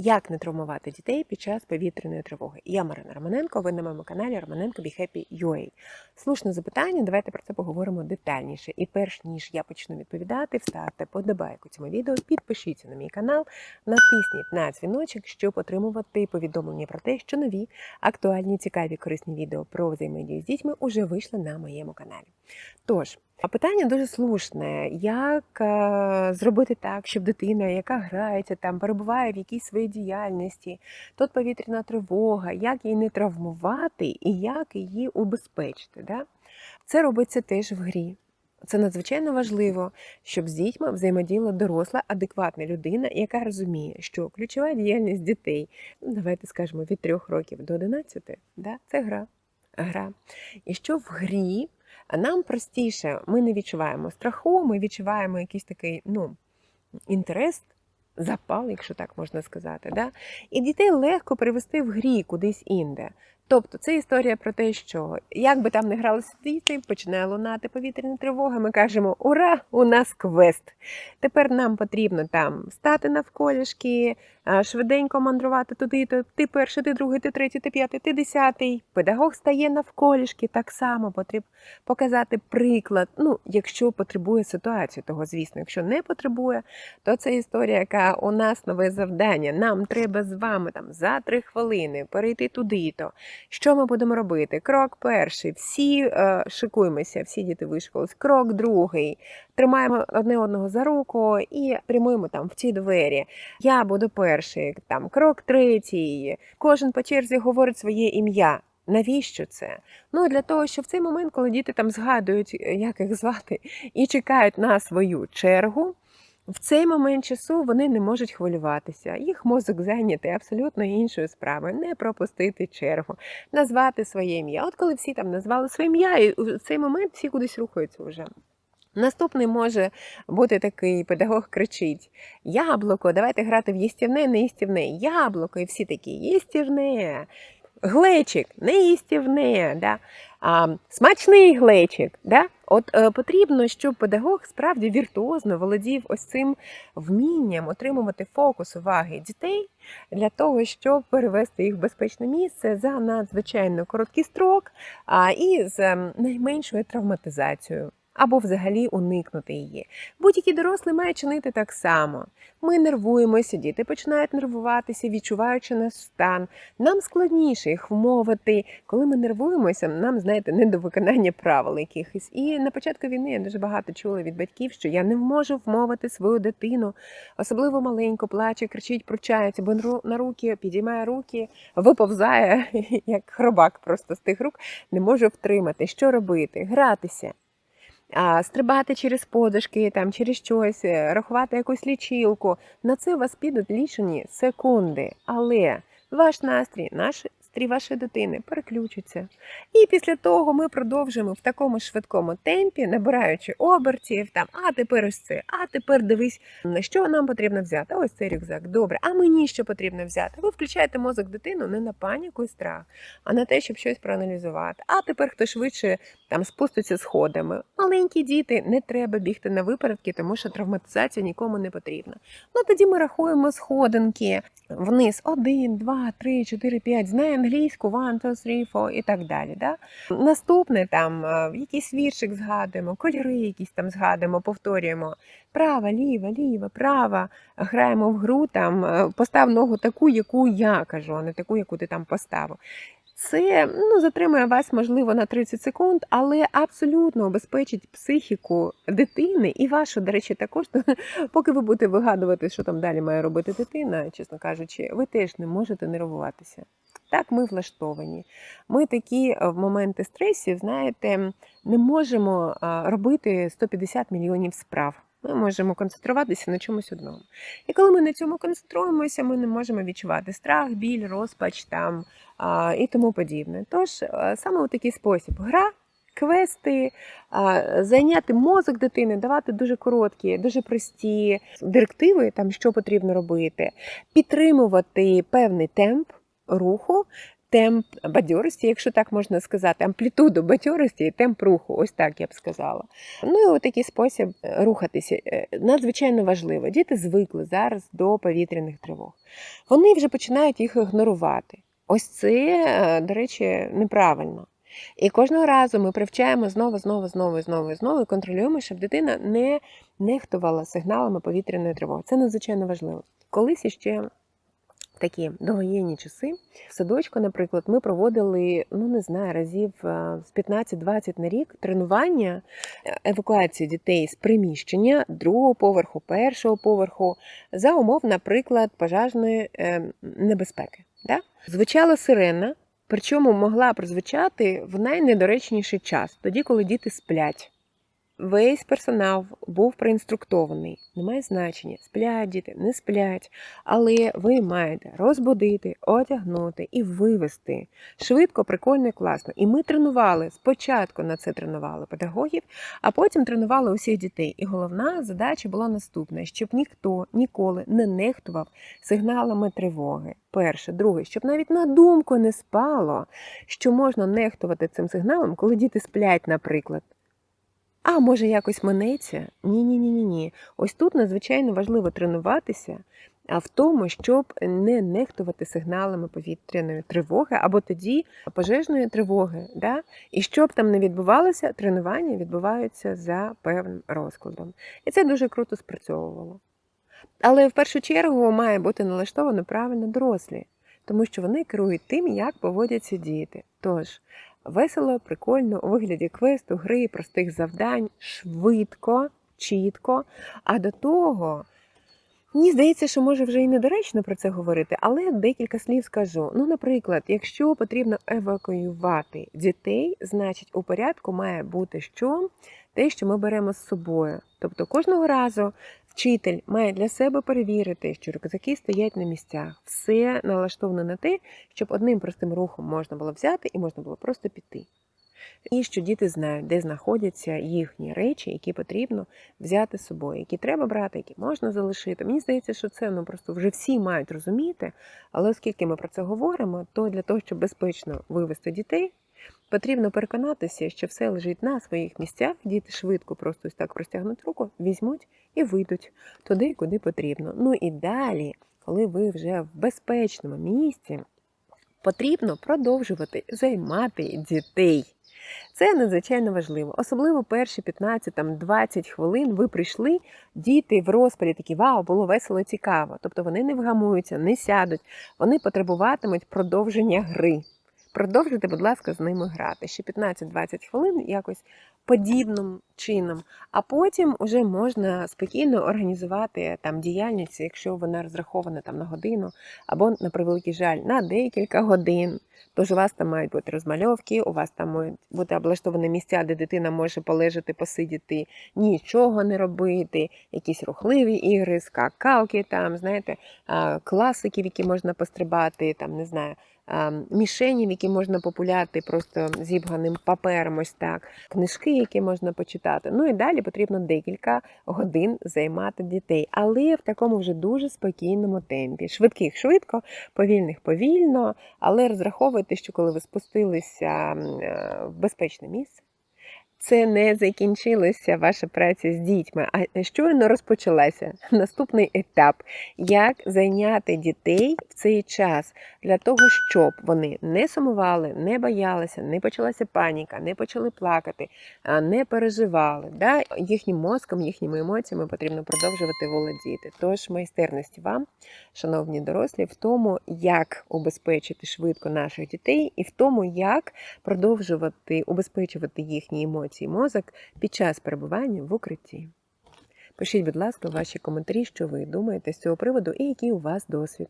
Як не травмувати дітей під час повітряної тривоги? Я Марина Романенко, ви на моєму каналі Романенко Be Happy UA. Слушне запитання, давайте про це поговоримо детальніше. І перш ніж я почну відповідати, вставте подобайку цьому відео, підпишіться на мій канал, натисніть на дзвіночок, щоб отримувати повідомлення про те, що нові актуальні, цікаві, корисні відео про взаємодію з дітьми уже вийшли на моєму каналі. Тож, а питання дуже слушне: як е, зробити так, щоб дитина, яка грається там, перебуває в якійсь своїй діяльності, тут повітряна тривога, як її не травмувати і як її убезпечити? Да? Це робиться теж в грі. Це надзвичайно важливо, щоб з дітьми взаємодіяла доросла, адекватна людина, яка розуміє, що ключова діяльність дітей, ну давайте скажемо, від 3 років до 11, да, це гра. гра. І що в грі нам простіше, ми не відчуваємо страху, ми відчуваємо якийсь такий ну, інтерес, запал, якщо так можна сказати. Да? І дітей легко привести в грі кудись інде. Тобто це історія про те, що як би там не гралися діти, починає лунати повітряна тривога. Ми кажемо: Ура! У нас квест! Тепер нам потрібно там стати навколішки, швиденько мандрувати туди, то ти перший, ти другий, ти третій, ти п'ятий, ти десятий. Педагог стає навколішки, так само потрібно показати приклад. Ну, якщо потребує ситуації, того звісно, якщо не потребує, то це історія, яка у нас нове завдання. Нам треба з вами там за три хвилини перейти туди-то. Що ми будемо робити? Крок перший. Всі е, шикуємося, всі діти вишколись. Крок другий. Тримаємо одне одного за руку і прямуємо там в ті двері. Я буду перший. Там крок третій. Кожен по черзі говорить своє ім'я. Навіщо це? Ну для того, що в цей момент, коли діти там згадують, як їх звати, і чекають на свою чергу. В цей момент часу вони не можуть хвилюватися. Їх мозок зайнятий абсолютно іншою справою. Не пропустити чергу, назвати своє ім'я. От коли всі там назвали своє ім'я, і в цей момент всі кудись рухаються вже. Наступний може бути такий педагог кричить: Яблуко, давайте грати в їстівне, не їстівне. Яблуко, і всі такі їстівне. Глечик, не їстівне, да? а, смачний глечик. Да? От е, потрібно, щоб педагог справді віртуозно володів ось цим вмінням отримувати фокус уваги дітей для того, щоб перевести їх в безпечне місце за надзвичайно короткий строк а, і з ем, найменшою травматизацією. Або взагалі уникнути її. Будь-який дорослий має чинити так само. Ми нервуємося, діти починають нервуватися, відчуваючи наш стан. Нам складніше їх вмовити. Коли ми нервуємося, нам, знаєте, не до виконання правил якихось. І на початку війни я дуже багато чула від батьків, що я не можу вмовити свою дитину, особливо маленько, плаче, кричить, пручається, бо на руки підіймає руки, виповзає, як хробак просто з тих рук, не може втримати. Що робити? Гратися стрибати через подушки, там, через щось, е, рахувати якусь лічилку. На це у вас підуть лічені секунди. Але ваш настрій, наш настрій вашої дитини переключиться. І після того ми продовжуємо в такому швидкому темпі, набираючи обертів, там, а тепер ось це, а тепер дивись, на що нам потрібно взяти. Ось цей рюкзак. Добре, а мені що потрібно взяти? Ви включаєте мозок дитину не на паніку і страх, а на те, щоб щось проаналізувати. А тепер хто швидше там спуститься сходами. Маленькі діти, не треба бігти на випередки, тому що травматизація нікому не потрібна. Ну тоді ми рахуємо сходинки вниз: один, два, три, чотири, п'ять. Знає англійську, one, two, three, four і так далі. Да? Наступне там е, якийсь віршик згадуємо, кольори якісь там згадуємо, повторюємо. Права, ліва, ліва, права. Граємо в гру, там е, постав ногу таку, яку я кажу, а не таку, яку ти там поставив. Це ну, затримує вас, можливо, на 30 секунд, але абсолютно обезпечить психіку дитини і вашу, до речі, також, поки ви будете вигадувати, що там далі має робити дитина, чесно кажучи, ви теж не можете нервуватися. Так, ми влаштовані. Ми такі е, в моменти стресів, знаєте, не можемо робити 150 мільйонів справ. Ми можемо концентруватися на чомусь одному. І коли ми на цьому концентруємося, ми не можемо відчувати страх, біль, розпач там і тому подібне. Тож саме у такий спосіб гра. Квести, зайняти мозок дитини, давати дуже короткі, дуже прості директиви, там що потрібно робити, підтримувати певний темп руху, темп бадьорості, якщо так можна сказати, амплітуду бадьорості і темп руху, ось так я б сказала. Ну і у такий спосіб е, рухатися е, надзвичайно важливо. Діти звикли зараз до повітряних тривог. Вони вже починають їх ігнорувати. Ось це, е, до речі, неправильно. І кожного разу ми привчаємо знову, знову, знову, знову, знову і контролюємо, щоб дитина не нехтувала сигналами повітряної тривоги. Це надзвичайно важливо. Колись іще такі довоєнні часи в садочку, наприклад, ми проводили, ну не знаю, разів е, з 15-20 на рік тренування е, евакуації дітей з приміщення другого поверху, першого поверху за умов, наприклад, пожежної е, небезпеки. Да? Звучала сирена, причому могла прозвучати в найнедоречніший час, тоді, коли діти сплять. Весь персонал був проінструктований. Немає значення, сплять діти, не сплять. Але ви маєте розбудити, одягнути і вивести швидко, прикольно і класно. І ми тренували спочатку на це тренували педагогів, а потім тренували усіх дітей. І головна задача була наступна: щоб ніхто ніколи не нехтував сигналами тривоги. Перше, друге, щоб навіть на думку не спало, що можна нехтувати цим сигналом, коли діти сплять, наприклад. А може якось минеться? Ні, ні, ні, ні, ні. Ось тут надзвичайно важливо тренуватися а в тому, щоб не нехтувати сигналами повітряної тривоги або тоді пожежної тривоги. Да? І щоб там не відбувалося, тренування відбуваються за певним розкладом. І це дуже круто спрацьовувало. Але в першу чергу має бути налаштовано правильно дорослі, тому що вони керують тим, як поводяться діти. Тож весело, прикольно, у вигляді квесту, гри, простих завдань, швидко, чітко. А до того, мені здається, що може вже і недоречно про це говорити, але декілька слів скажу. Ну, наприклад, якщо потрібно евакуювати дітей, значить у порядку має бути що? Те, що ми беремо з собою. Тобто кожного разу вчитель має для себе перевірити, що рюкзаки стоять на місцях. Все налаштовано на те, щоб одним простим рухом можна було взяти і можна було просто піти. І що діти знають, де знаходяться їхні речі, які потрібно взяти з собою, які треба брати, які можна залишити. Мені здається, що це ну просто вже всі мають розуміти. Але оскільки ми про це говоримо, то для того, щоб безпечно вивести дітей, потрібно переконатися, що все лежить на своїх місцях. Діти швидко просто ось так простягнуть руку, візьмуть і вийдуть туди, куди потрібно. Ну і далі, коли ви вже в безпечному місці, потрібно продовжувати займати дітей. Це надзвичайно важливо. Особливо перші 15-20 хвилин ви прийшли, діти в розпалі такі вау, було весело цікаво. Тобто вони не вгамуються, не сядуть, вони потребуватимуть продовження гри. Продовжуйте, будь ласка, з ними грати. Ще 15-20 хвилин якось подібним чином. А потім вже можна спокійно організувати там діяльність, якщо вона розрахована там на годину, або, на превеликий жаль, на декілька годин. Тож у вас там мають бути розмальовки, у вас там мають бути облаштовані місця, де дитина може полежати, посидіти, нічого не робити, якісь рухливі ігри, скакалки, там, знаєте, класиків, які можна пострибати, там, не знаю, мішенів, які можна популяти просто зібганим папером, ось так, книжки, які можна почитати. Ну і далі потрібно декілька годин займати дітей, але в такому вже дуже спокійному темпі. Швидких швидко, повільних повільно, але розраховуйте, що коли ви спустилися е, в безпечне місце. Це не закінчилася ваша праця з дітьми, а щойно розпочалася наступний етап, як зайняти дітей в цей час для того, щоб вони не сумували, не боялися, не почалася паніка, не почали плакати, не переживали. Да? Їхнім мозком, їхніми емоціями потрібно продовжувати володіти. Тож майстерності вам, шановні дорослі, в тому, як убезпечити швидко наших дітей, і в тому, як продовжувати убезпечувати їхні емоції емоцій мозок під час перебування в укритті. Пишіть, будь ласка, ваші коментарі, що ви думаєте з цього приводу і який у вас досвід.